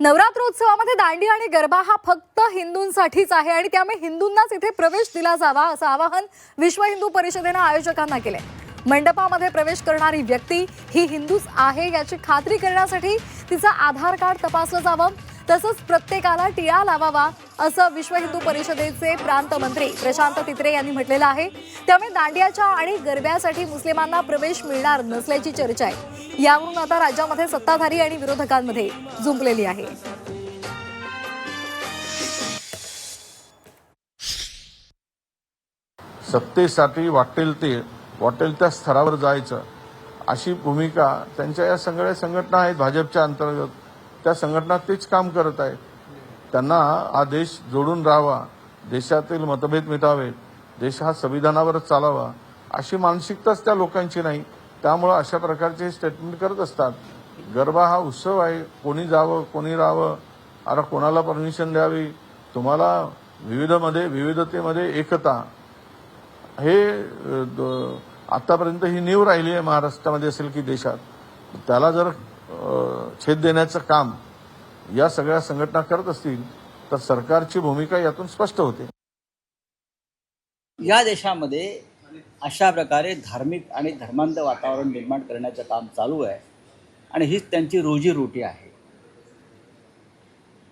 नवरात्रोत्सवामध्ये दांडी आणि गरबा हा फक्त हिंदूंसाठीच आहे आणि त्यामुळे हिंदूंनाच इथे प्रवेश दिला जावा असं आवाहन विश्व हिंदू परिषदेनं आयोजकांना केलंय. मंडपामध्ये प्रवेश करणारी व्यक्ती ही हिंदूच आहे याची खात्री करण्यासाठी तिचं आधार कार्ड तपासलं जावं. तसंच प्रत्येकाला टिळा लावावा. असं विश्व हिंदू परिषदेचे प्रांत मंत्री प्रशांत तित्रे यांनी म्हटलेलं आहे. त्यामुळे दांडियाच्या आणि गरब्यासाठी मुस्लिमांना प्रवेश मिळणार नसल्याची चर्चा आहे. यावरून आता राज्यामध्ये सत्ताधारी आणि विरोधकांमध्ये जुंपलेली आहे. सत्तेसाठी वाटेल ते वाटेल त्या स्तरावर जायचं. अशी भूमिका त्यांच्या या सगळ्या संघटना आहेत भाजपच्या अंतर्गत. त्या संघटना तेच काम करत आहेत. त्यांना हा देश जोडून राहावा देशातील मतभेद मिटावेत देश हा संविधानावरच चालावा अशी मानसिकताच त्या लोकांची नाही. त्यामुळं अशा प्रकारचे स्टेटमेंट करत असतात. गरबा हा उत्सव आहे. कोणी जावं कोणी राहावं अरे कोणाला परमिशन द्यावी? तुम्हाला विविधमध्ये विविधतेमध्ये एकता. हे आतापर्यंत ही नीव राहिली आहे महाराष्ट्रामध्ये असेल की देशात. त्याला जर छेद देण्याचं काम या सगळ्या संघटना करत असतील तर सरकारची भूमिका यातून स्पष्ट होते. या देशामध्ये अशा प्रकारे धार्मिक आणि धर्मांध वातावरण निर्माण करण्याचं काम चालू आहे आणि हीच त्यांची रोजीरोटी आहे.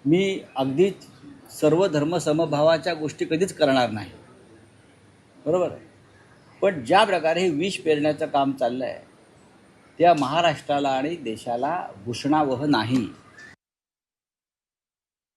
मी अगदीच सर्व धर्म समभावाच्या गोष्टी कधीच करणार नाही. बरोबर? आहे पण ज्या प्रकारे हे विष पेरण्याचं काम चाललं आहे त्या महाराष्ट्राला आणि देशाला भूषणावह नाही.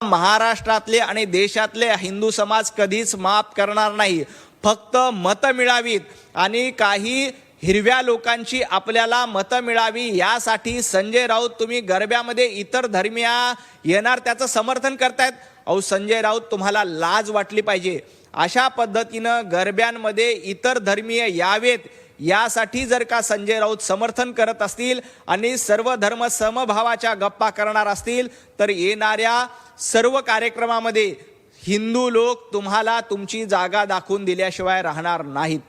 महाराष्ट्रातले आणि देशातले हिंदू समाज कधीच माफ करणार नाही. फक्त मतं मिळावीत आणि काही हिरव्या लोकांची आपल्याला मतं मिळावी यासाठी संजय राऊत तुम्ही गरब्यामध्ये इतर धर्मिया येणार त्याचं समर्थन करतायत. अहो संजय राऊत तुम्हाला लाज वाटली पाहिजे. अशा पद्धतीनं गरब्यांमध्ये इतर धर्मीय यावेत. यासाठी जर का संजय राऊत समर्थन करत असतील आणि सर्व धर्म समभावाच्या गप्पा करणार असतील तर येणाऱ्या सर्व कार्यक्रमामध्ये हिंदू लोक तुम्हाला तुमची जागा दाखवून दिल्याशिवाय राहणार नाहीत.